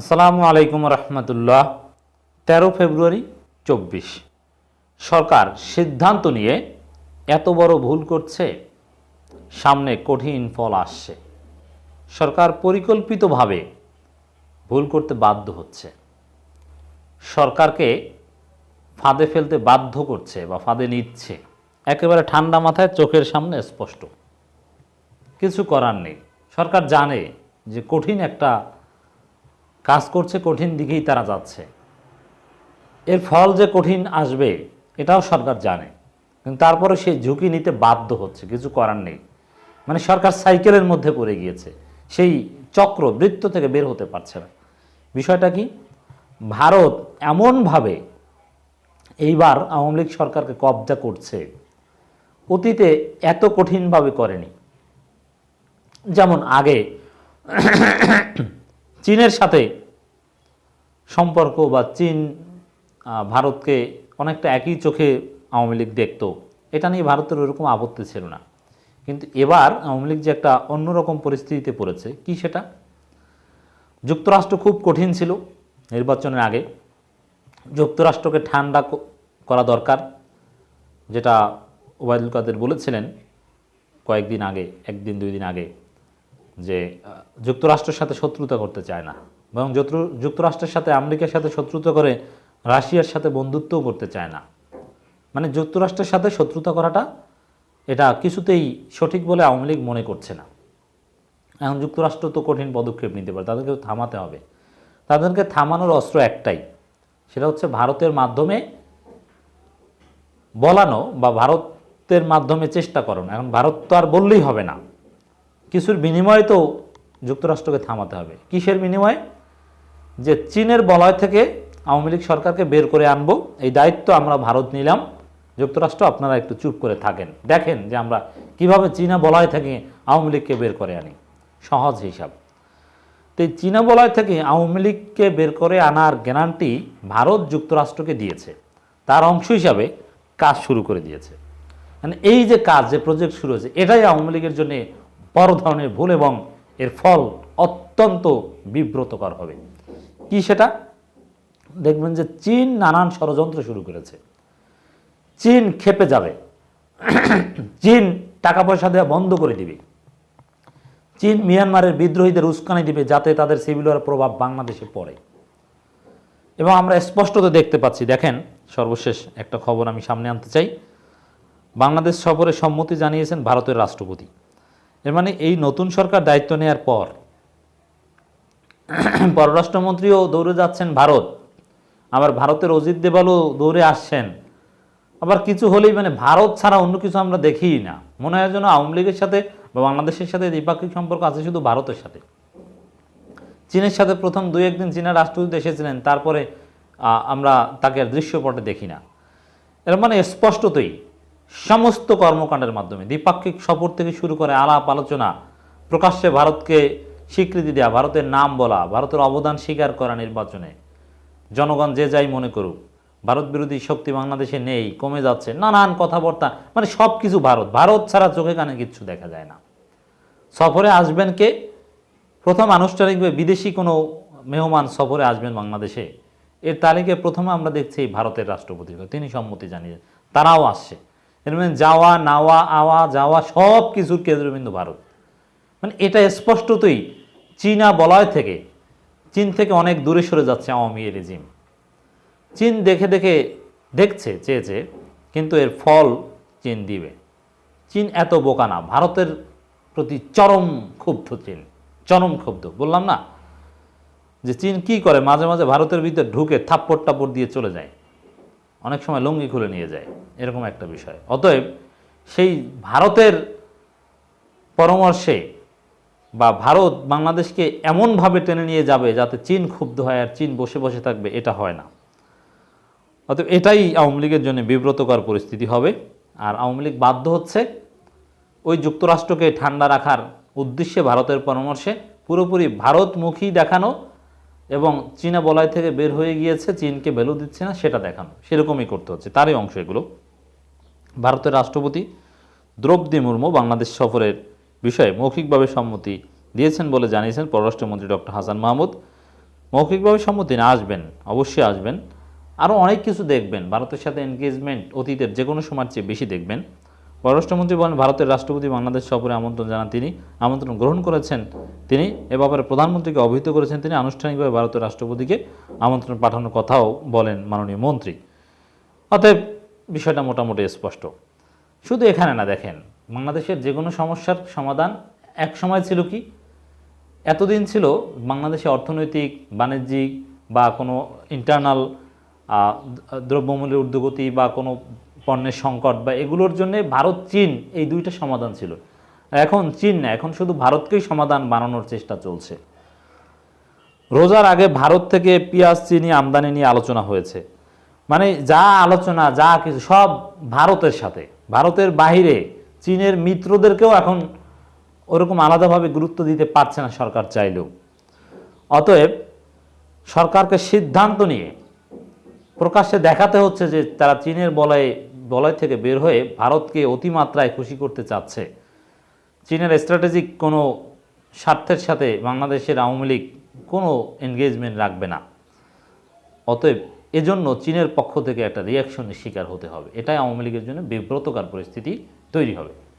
আসসালামু আলাইকুম রহমতুল্লাহ, তেরো ফেব্রুয়ারি চব্বিশ। সরকার সিদ্ধান্ত নিয়ে এত বড় ভুল করছে, সামনে কঠিন ফল আসছে। সরকার পরিকল্পিতভাবে ভুল করতে বাধ্য হচ্ছে। সরকারকে ফাঁদে ফেলতে বাধ্য করছে বা ফাঁদে নিচ্ছে, একেবারে ঠান্ডা মাথায় চোখের সামনে স্পষ্ট। কিছু করার নেই। সরকার জানে যে কঠিন একটা কাজ করছে কঠিন দিকেই তারা যাচ্ছে। এর ফল যে কঠিন আসবে, এটাও সরকার জানে। কিন্তু তারপরে সে ঝুঁকি নিতে বাধ্য হচ্ছে, কিছু করার নেই। মানে সরকার সাইকেলের মধ্যে পড়ে গিয়েছে। সেই চক্র বৃত্ত থেকে বের হতে পারছে না। বিষয়টা কি? ভারত এমনভাবে এইবার আওয়ামী লীগ সরকারকে কবজা করছে, অতীতে এত কঠিনভাবে করেনি। যেমন আগে চীনের সাথে সম্পর্ক বা চীন ভারতকে অনেকটা একই চোখে আওয়ামী লীগ দেখত। এটা নিয়ে ভারতের ওরকম আপত্তি ছিল না। কিন্তু এবার আওয়ামী লীগ যে একটা অন্যরকম পরিস্থিতিতে পড়েছে, কি সেটা? যুক্তরাষ্ট্র খুব কঠিন ছিল নির্বাচনের আগে। যুক্তরাষ্ট্রকে ঠান্ডা করা দরকার, যেটা ওবায়দুল কাদের বলেছিলেন কয়েকদিন আগে, একদিন, দুই দিন আগে। যে যুক্তরাষ্ট্রের সাথে শত্রুতা করতে চায় না বরং যুক্তরাষ্ট্রের সাথে আমেরিকার সাথে শত্রুতা করে রাশিয়ার সাথে বন্ধুত্বও করতে চায় না। মানে যুক্তরাষ্ট্রের সাথে শত্রুতা করাটা এটা কিছুতেই সঠিক বলে আওয়ামী লীগ মনে করছে না। এখন যুক্তরাষ্ট্র তো কঠিন পদক্ষেপ নিতে পারে, তাদেরকে থামাতে হবে। তাদেরকে থামানোর অস্ত্র একটাই, সেটা হচ্ছে ভারতের মাধ্যমে বলানো বা ভারতের মাধ্যমে চেষ্টা করানো। এখন ভারত তো আর বললেই হবে না। কিছুর বিনিময়ে তো যুক্তরাষ্ট্রকে থামাতে হবে। কিসের বিনিময়ে? যে চীনের বলয় থেকে আওয়ামী লীগ সরকারকে বের করে আনব, এই দায়িত্ব আমরা ভারত নিলাম। যুক্তরাষ্ট্র, আপনারা একটু চুপ করে থাকেন। দেখেন যে আমরা কীভাবে চীনা বলয় থেকে আওয়ামী লীগকে বের করে আনি। সহজ হিসাব। তো এই চীনা বলয় থেকে আওয়ামী লীগকে বের করে আনার গ্যারান্টি ভারত যুক্তরাষ্ট্রকে দিয়েছে। তার অংশ হিসাবে কাজ শুরু করে দিয়েছে। মানে এই যে কাজ, যে প্রজেক্ট শুরু হয়েছে, এটাই আওয়ামী লীগের জন্য বড় ধরনের ভুল এবং এর ফল অত্যন্ত বিব্রতকর হবে। কি সেটা? দেখবেন যে চীন নানান ষড়যন্ত্র শুরু করেছে। চীন খেপে যাবে। চীন টাকা পয়সা দেওয়া বন্ধ করে দিবে। চীন মিয়ানমারের বিদ্রোহীদের উস্কানি দিবে যাতে তাদের সিভিল ওয়ার প্রভাব বাংলাদেশে পড়ে। এবং আমরা স্পষ্টত দেখতে পাচ্ছি, দেখেন, সর্বশেষ একটা খবর আমি সামনে আনতে চাই। বাংলাদেশ সফরে সম্মতি জানিয়েছেন ভারতের রাষ্ট্রপতি। এর মানে এই নতুন সরকার দায়িত্ব নেয়ার পর পররাষ্ট্রমন্ত্রীও দৌড়ে যাচ্ছেন ভারত। আবার ভারতের অজিত দেবালও দৌড়ে আসছেন। আবার কিছু হলেই মানে ভারত ছাড়া অন্য কিছু আমরা দেখিই না। মনে হয় যেন আওয়ামী লীগের সাথে বা বাংলাদেশের সাথে দ্বিপাক্ষিক সম্পর্ক আছে শুধু ভারতের সাথে। চীনের সাথে প্রথম দুই একদিন চীনের রাষ্ট্রদূত এসেছিলেন, তারপরে আমরা তাকে দৃশ্যপটে দেখি না। এর মানে স্পষ্টতই সমস্ত কর্মকাণ্ডের মাধ্যমে দ্বিপাক্ষিক সফর থেকে শুরু করে আলাপ আলোচনা, প্রকাশ্যে ভারতকে স্বীকৃতি দেওয়া ভারতের নাম বলা, ভারতের অবদান স্বীকার করা নির্বাচনে। জনগণ যে যাই মনে করুক, ভারত বিরোধী শক্তি বাংলাদেশে নেই, কমে যাচ্ছে, নানান কথাবার্তা মানে সব কিছু ভারত। ভারত ছাড়া চোখে কানে কিচ্ছু দেখা যায় না। সফরে আসবেন কে? প্রথম আনুষ্ঠানিকভাবে বিদেশি কোনো মেহমান সফরে আসবেন বাংলাদেশে। এর তালিকায় প্রথমে আমরা দেখছি ভারতের রাষ্ট্রপতি। তিনি সম্মতি জানিয়ে, তারাও আসছে। এর মানে যাওয়া, নাওয়া, আওয়া, যাওয়া সব কিছুর কেন্দ্রবিন্দু ভারত। মানে এটা স্পষ্টতই চীনা বলয় থেকে, চীন থেকে অনেক দূরে সরে যাচ্ছে আওয়ামী রেজিম চীন দেখে দেখে দেখছে, চেয়েছে, কিন্তু এর ফল চীন দিবে। চীন এত বোকা না, ভারতের প্রতি চরম ক্ষুব্ধ চীন, চরম ক্ষুব্ধ। বললাম না যে চীন কি করে মাঝে মাঝে ভারতের ভিতরে ঢুকে থাপ্পড় টাপ্পড় দিয়ে চলে যায়। অনেক সময় লুঙ্গি খুলে নিয়ে যায়, এরকম একটা বিষয়। অতএব সেই ভারতের পরামর্শে বা ভারত বাংলাদেশকে এমনভাবে টেনে নিয়ে যাবে যাতে চীন ক্ষুব্ধ হয় আর চীন বসে বসে থাকবে, এটা হয় না। অতএব এটাই আওয়ামী লীগের জন্য বিব্রতকর পরিস্থিতি হবে। আর আওয়ামী লীগ বাধ্য হচ্ছে ওই যুক্তরাষ্ট্রকে ঠান্ডা রাখার উদ্দেশ্যে ভারতের পরামর্শে পুরোপুরি ভারতমুখী দেখানো এবং চীনা বলয় থেকে বের হয়ে গিয়েছে, চীনকে ভ্যালু দিচ্ছে না, সেটা দেখানো। সেরকমই করতে হচ্ছে। তারই অংশ এগুলো। ভারতের রাষ্ট্রপতি দ্রৌপদী মুর্মু বাংলাদেশ সফরের বিষয়ে মৌখিকভাবে সম্মতি দিয়েছেন বলে জানিয়েছেন পররাষ্ট্রমন্ত্রী ডক্টর হাসান মাহমুদ। মৌখিকভাবে সম্মতি না আসবেন, অবশ্যই আসবেন। আরও অনেক কিছু দেখবেন। ভারতের সাথে এনগেজমেন্ট অতীতের যে কোনো সময়ের চেয়ে বেশি দেখবেন। পররাষ্ট্রমন্ত্রী বলেন, ভারতের রাষ্ট্রপতি বাংলাদেশ সফরে আমন্ত্রণ জানান তিনি। আমন্ত্রণ গ্রহণ করেছেন তিনি। এ ব্যাপারে প্রধানমন্ত্রীকে অবহিত করেছেন তিনি। আনুষ্ঠানিকভাবে ভারতের রাষ্ট্রপতিকে আমন্ত্রণ পাঠানোর কথাও বলেন মাননীয় মন্ত্রী। অতএব বিষয়টা মোটামুটি স্পষ্ট। শুধু এখানে না, দেখেন, বাংলাদেশের যে কোনো সমস্যার সমাধান এক সময় ছিল কি? এতদিন ছিল বাংলাদেশে অর্থনৈতিক, বাণিজ্যিক বা কোনো ইন্টারনাল দ্রব্যমূল্যের ঊর্ধ্বগতি বা কোনো পণ্যের সংকট বা এগুলোর জন্য ভারত, চীন এই দুইটা সমাধান ছিল। এখন চীন না, এখন শুধু ভারতকেই সমাধান বানানোর চেষ্টা চলছে। রোজার আগে ভারত থেকে পেঁয়াজ, চিনি আমদানি নিয়ে আলোচনা হয়েছে। মানে যা আলোচনা, যা কিছু সব ভারতের সাথে। ভারতের বাইরে চীনের মিত্রদেরকেও এখন ওরকম আলাদাভাবে গুরুত্ব দিতে পারছে না সরকার চাইলেও। অতএব সরকারকে সিদ্ধান্ত নিয়ে প্রকাশ্যে দেখাতে হচ্ছে যে তারা চীনের বলয়ে বলয় থেকে বের হয়ে ভারতকে অতিমাত্রায় খুশি করতে চাচ্ছে। চীনের স্ট্র্যাটেজিক কোনো স্বার্থের সাথে বাংলাদেশের আওয়ামী লীগ কোনো এনগেজমেন্ট রাখবে না। অতএব এজন্য চীনের পক্ষ থেকে একটা রিয়াকশনের শিকার হতে হবে। এটাই আওয়ামী লীগের জন্য বিব্রতকার পরিস্থিতি তৈরি হবে।